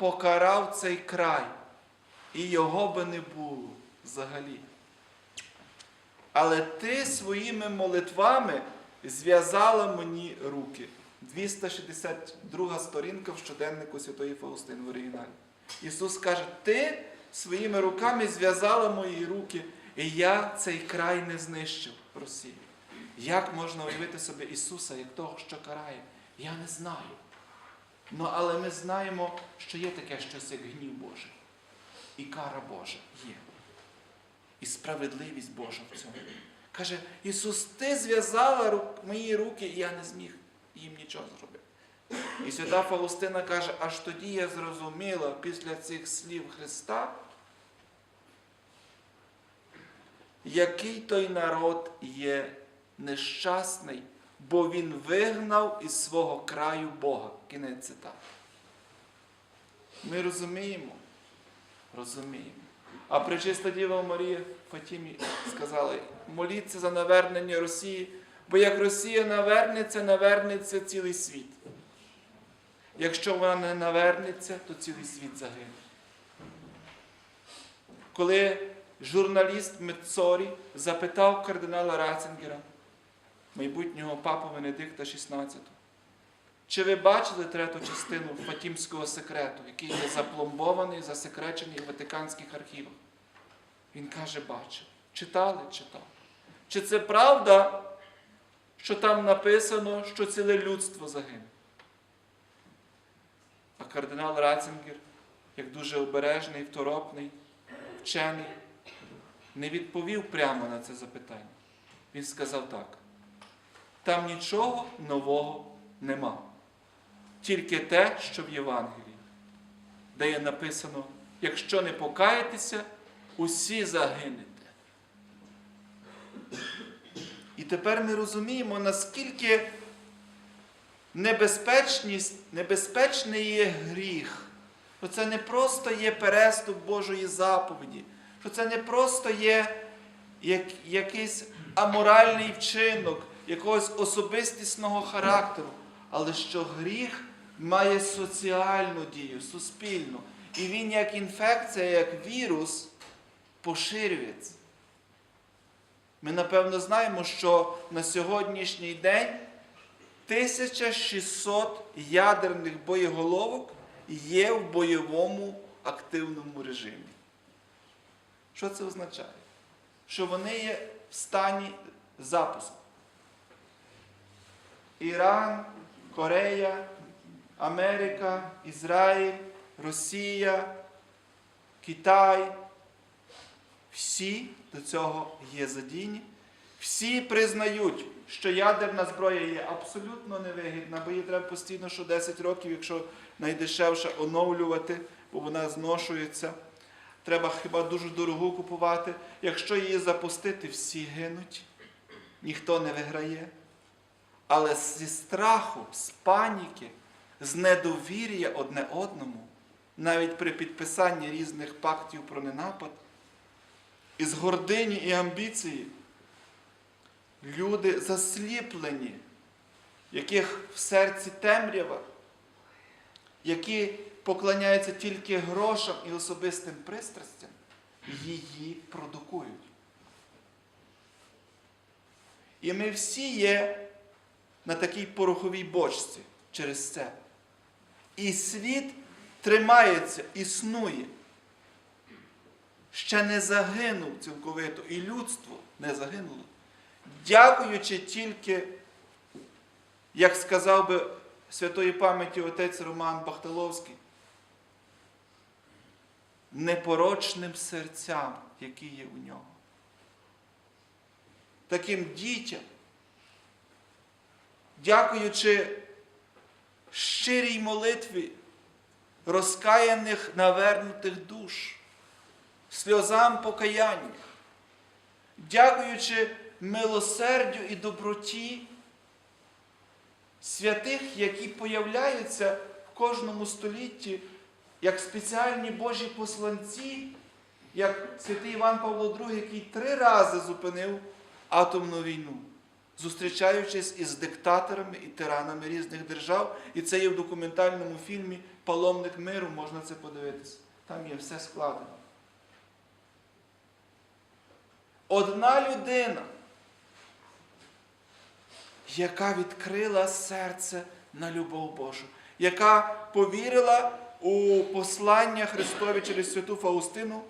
покарав цей край, і його би не було взагалі. Але ти своїми молитвами зв'язала мені руки. 262 сторінка в щоденнику Святої Фаустини в оригіналі. Ісус каже, ти своїми руками зв'язала мої руки, і я цей край не знищив Росію. Як можна уявити собі Ісуса як того, що карає? Я не знаю. Ну, але ми знаємо, що є таке щось як гнів Божий. І кара Божа є. І справедливість Божа в цьому. Каже, Ісус, ти зв'язала мої руки, і я не зміг їм нічого зробити. І свята Фаустина каже, аж тоді я зрозуміла після цих слів Христа, який той народ є нещасний, бо він вигнав із свого краю Бога. Кінець цитати. Ми розуміємо, розуміємо. А пречиста Діва Марія Фатімі сказала, моліться за навернення Росії, бо як Росія навернеться, навернеться цілий світ. Якщо вона не навернеться, то цілий світ загине. Коли журналіст Мецорі запитав кардинала Ратцингера, майбутнього папу Венедикта XVI, чи ви бачили третю частину Фатімського секрету, який є запломбований, засекречений в Ватиканських архівах? Він каже, бачив. Читали? Читав. Чи це правда, що там написано, що ціле людство загине? А кардинал Ратцингер, як дуже обережний, второпний, вчений, не відповів прямо на це запитання. Він сказав так: там нічого нового нема. Тільки те, що в Євангелії, де є написано, якщо не покаєтеся, усі загинете. І тепер ми розуміємо, наскільки небезпечність, небезпечний є гріх. Що це не просто є переступ Божої заповіді, що це не просто є як, якийсь аморальний вчинок, якогось особистісного характеру, але що гріх має соціальну дію, суспільну. І він як інфекція, як вірус поширюється. Ми напевно знаємо, що на сьогоднішній день 1600 ядерних боєголовок є в бойовому активному режимі. Що це означає? Що вони є в стані запуску. Іран, Корея, Америка, Ізраїль, Росія, Китай. Всі до цього є задіяні. Всі признають, що ядерна зброя є абсолютно невигідна, бо її треба постійно що 10 років, якщо найдешевше оновлювати, бо вона зношується. Треба хіба дуже дорогу купувати. Якщо її запустити, всі гинуть, ніхто не виграє. Але зі страху, з паніки, з недовір'я одне одному, навіть при підписанні різних пактів про ненапад, із гордині і амбіції, люди засліплені, яких в серці темрява, які поклоняються тільки грошам і особистим пристрастям, її продукують. І ми всі є на такій пороховій бочці через це. І світ тримається, існує. Ще не загинув цілковито, і людство не загинуло. Дякуючи тільки, як сказав би святої пам'яті отець Роман Бахталовський, непорочним серцям, які є у нього. Таким дітям, дякуючи щирій молитві розкаяних навернутих душ, сльозам покаяння, дякуючи милосердю і доброті святих, які появляються в кожному столітті як спеціальні Божі посланці, як святий Іван Павло II, який три рази зупинив атомну війну. Зустрічаючись із диктаторами і тиранами різних держав. І це є в документальному фільмі Паломник миру, можна це подивитися. Там є все складено. Одна людина, яка відкрила серце на любов Божу, яка повірила у послання Христові через святу Фаустину.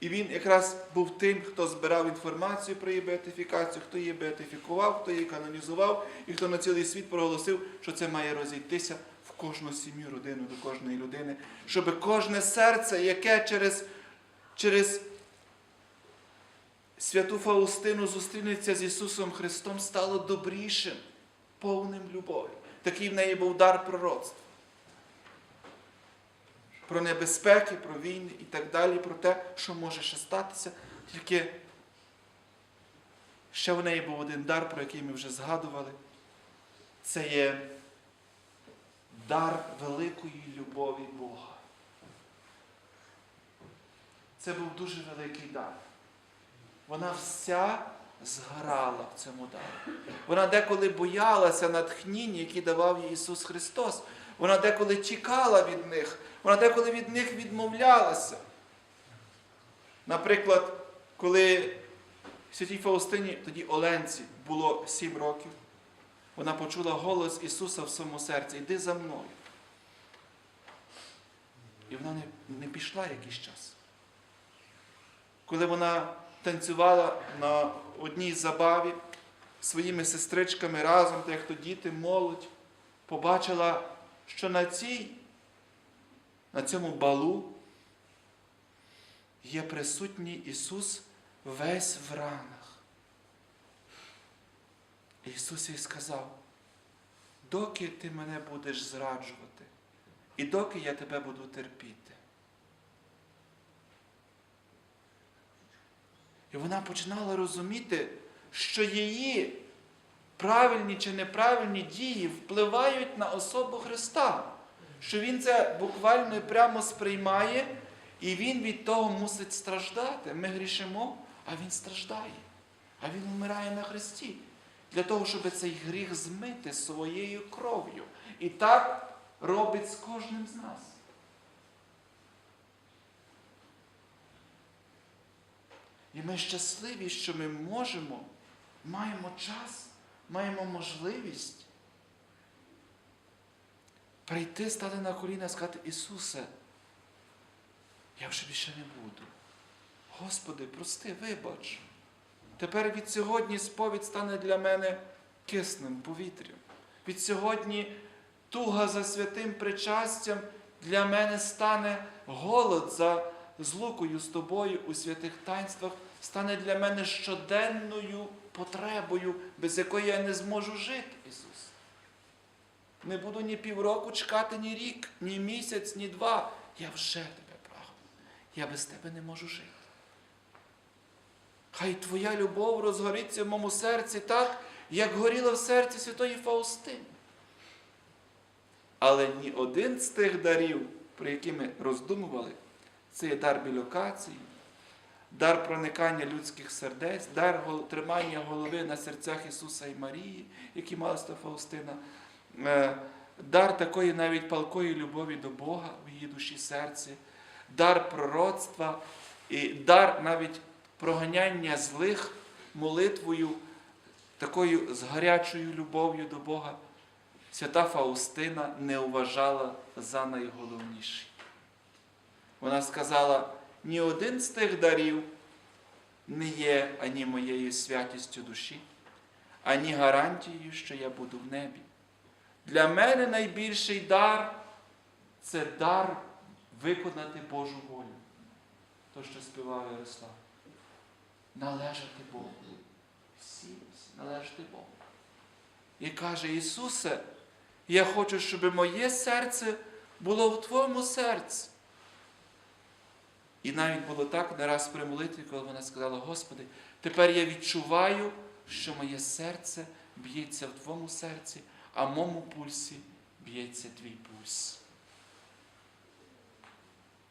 І він якраз був тим, хто збирав інформацію про її беатифікацію, хто її беатифікував, хто її канонізував, і хто на цілий світ проголосив, що це має розійтися в кожну сім'ю, родину, до кожної людини, щоб кожне серце, яке через, через святу Фаустину зустрінеться з Ісусом Христом, стало добрішим, повним любові. Такий в неї був дар пророцтва. Про небезпеки, про війни і так далі, про те, що може ще статися. Тільки ще в неї був один дар, про який ми вже згадували. Це є дар великої любові Бога. Це був дуже великий дар. Вона вся зграла в цьому дарі. Вона деколи боялася натхніння, які давав їй Ісус Христос. Вона деколи тікала від них, вона деколи від них відмовлялася. Наприклад, коли святій Фаустині, тоді Оленці, було сім років, вона почула голос Ісуса в своєму серці, йди за мною. І вона не, не пішла якийсь час. Коли вона танцювала на одній забаві своїми сестричками разом, так як то діти, молодь, побачила, що на цій, на цьому балу є присутній Ісус весь в ранах. Ісус їй сказав, доки ти мене будеш зраджувати, і доки я тебе буду терпіти. І вона починала розуміти, що її правильні чи неправильні дії впливають на особу Христа, що Він це буквально і прямо сприймає, і Він від того мусить страждати. Ми грішимо, а Він страждає, а Він вмирає на Христі. Для того, щоб цей гріх змити своєю кров'ю. І так робить з кожним з нас. І ми щасливі, що ми можемо, маємо час, маємо можливість прийти, стати на коліна і сказати, Ісусе, я вже більше не буду. Господи, прости, вибач. Тепер від сьогодні сповідь стане для мене киснем, повітрям. Від сьогодні туга за святим причастям для мене стане голод за злукою з тобою у святих таїнствах, стане для мене щоденною потребою, без якої я не зможу жити, Ісус. Не буду ні півроку чекати, ні рік, ні місяць, ні два. Я вже тебе прагну. Я без тебе не можу жити. Хай Твоя любов розгориться в моєму серці так, як горіла в серці Святої Фаустини. Але ні один з тих дарів, про які ми роздумували, це є дар білокації, дар проникання людських сердець, дар тримання голови на серцях Ісуса і Марії, які мала свята Фаустина, е, дар такої навіть палкої любові до Бога в її душі серці, дар пророцтва і дар навіть проганяння злих молитвою, такою з гарячою любов'ю до Бога. Свята Фаустина не вважала за найголовніший. Вона сказала, ні один з тих дарів не є ані моєю святістю душі, ані гарантією, що я буду в небі. Для мене найбільший дар це дар виконати Божу волю. То, що співав Ярослав. Належати Богу. Всі, належати Богу. І каже, Ісусе, я хочу, щоб моє серце було в Твоєму серці. І навіть було так не раз при молитві, коли вона сказала, Господи, тепер я відчуваю, що моє серце б'ється в Твоєму серці, а в моєму пульсі б'ється Твій пульс.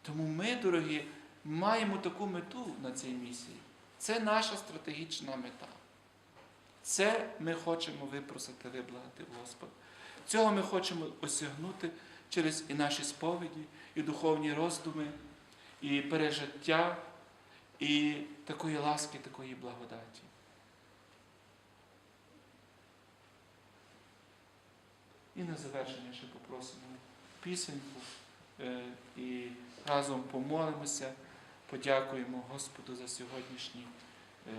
Тому ми, дорогі, маємо таку мету на цій місії. Це наша стратегічна мета. Це ми хочемо випросити, виблагати у Господа. Цього ми хочемо осягнути через і наші сповіді, і духовні роздуми, і пережиття, і такої ласки, такої благодаті. І на завершення ще попросимо пісеньку е, і разом помолимося, подякуємо Господу за сьогоднішній е,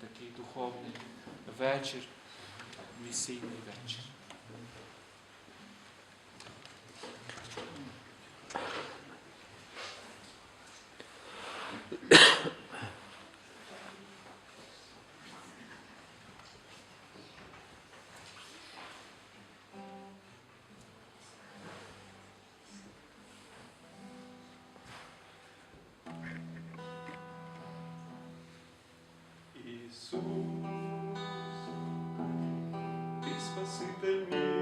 такий духовний вечір, місійний вечір. Ісус, ти Спаситель мій,